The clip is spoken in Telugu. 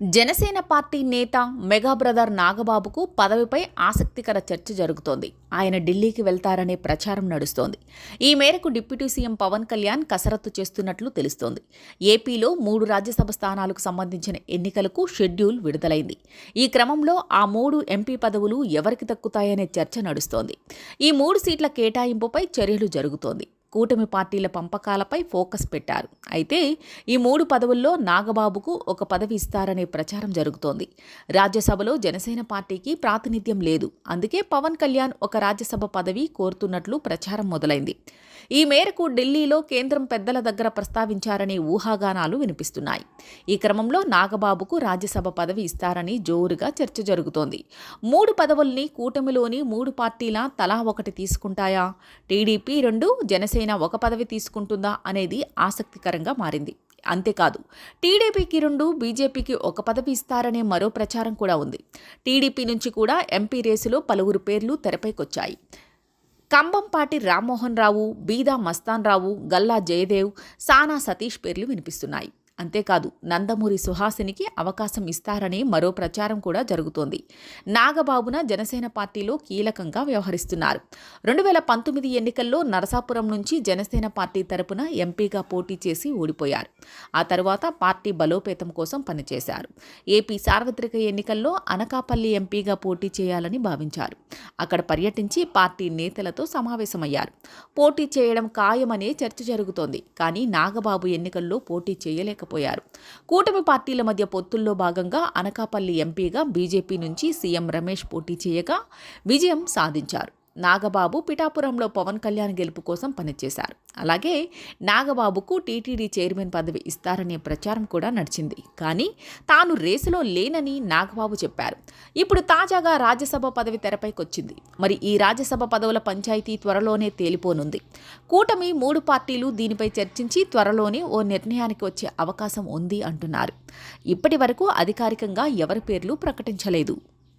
జనసేన పార్టీ నేత మెగా బ్రదర్ నాగబాబుకు పదవిపై ఆసక్తికర చర్చ జరుగుతోంది. ఆయన ఢిల్లీకి వెళ్తారనే ప్రచారం నడుస్తోంది. ఈ మేరకు డిప్యూటీ సీఎం పవన్ కళ్యాణ్ కసరత్తు చేస్తున్నట్లు తెలుస్తోంది. ఏపీలో మూడు రాజ్యసభ స్థానాలకు సంబంధించిన ఎన్నికలకు షెడ్యూల్ విడుదలైంది. ఈ క్రమంలో ఆ మూడు ఎంపీ పదవులు ఎవరికి దక్కుతాయనే చర్చ నడుస్తోంది. ఈ మూడు సీట్ల కేటాయింపుపై చర్యలు జరుగుతోంది. కూటమి పార్టీల పంపకాలపై ఫోకస్ పెట్టారు. అయితే ఈ మూడు పదవుల్లో నాగబాబుకు ఒక పదవి ఇస్తారనే ప్రచారం జరుగుతోంది. రాజ్యసభలో జనసేన పార్టీకి ప్రాతినిధ్యం లేదు. అందుకే పవన్ కళ్యాణ్ ఒక రాజ్యసభ పదవి కోరుతున్నట్లు ప్రచారం మొదలైంది. ఈ మేరకు ఢిల్లీలో కేంద్రం పెద్దల దగ్గర ప్రస్తావించారనే ఊహాగానాలు వినిపిస్తున్నాయి. ఈ క్రమంలో నాగబాబుకు రాజ్యసభ పదవి ఇస్తారని జోరుగా చర్చ జరుగుతోంది. మూడు పదవుల్ని కూటమిలోని మూడు పార్టీల తలా ఒకటి తీసుకుంటాయా? టీడీపీ రెండు జనసేన ఒక పదవి తీసుకుంటుందా అనేది ఆసక్తికరంగా మారింది. అంతేకాదు టీడీపీకి రెండు బీజేపీకి ఒక పదవి ఇస్తారనే మరో ప్రచారం కూడా ఉంది. టీడీపీ నుంచి కూడా ఎంపీ రేసులో పలువురు పేర్లు తెరపైకొచ్చాయి. కంబంపాటి రామ్మోహన్ రావు బీదా మస్తాన్ రావు గల్లా జయదేవ్ సానా సతీష్ పేర్లు వినిపిస్తున్నాయి. అంతేకాదు నందమూరి సుహాసినికి అవకాశం ఇస్తారనే మరో ప్రచారం కూడా జరుగుతోంది. నాగబాబున జనసేన పార్టీలో కీలకంగా వ్యవహరిస్తున్నారు. రెండు వేల పంతొమ్మిది ఎన్నికల్లో నరసాపురం నుంచి జనసేన పార్టీ తరపున ఎంపీగా పోటీ చేసి ఓడిపోయారు. ఆ తర్వాత పార్టీ బలోపేతం కోసం పనిచేశారు. ఏపీ సార్వత్రిక ఎన్నికల్లో అనకాపల్లి ఎంపీగా పోటీ చేయాలని భావించారు. అక్కడ పర్యటించి పార్టీ నేతలతో సమావేశమయ్యారు. పోటీ చేయడం ఖాయమనే చర్చ జరుగుతోంది. కానీ నాగబాబు ఎన్నికల్లో పోటీ చేయలేక చేయలేకపోయారు కూటమి పార్టీల మధ్య పొత్తుల్లో భాగంగా అనకాపల్లి ఎంపీగా బీజేపీ నుంచి సీఎం రమేష్ పోటీ చేయగా విజయం సాధించారు. నాగబాబు పిఠాపురంలో పవన్ కళ్యాణ్ గెలుపు కోసం పనిచేశారు. అలాగే నాగబాబుకు టీటీడీ చైర్మన్ పదవి ఇస్తారనే ప్రచారం కూడా నడిచింది. కానీ తాను రేసులో లేనని నాగబాబు చెప్పారు. ఇప్పుడు తాజాగా రాజ్యసభ పదవి తెరపైకొచ్చింది. మరి ఈ రాజ్యసభ పదవుల పంచాయతీ త్వరలోనే తేలిపోనుంది. కూటమి మూడు పార్టీలు దీనిపై చర్చించి త్వరలోనే ఓ నిర్ణయానికి వచ్చే అవకాశం ఉంది అంటున్నారు. ఇప్పటి వరకు అధికారికంగా ఎవరి పేర్లు ప్రకటించలేదు.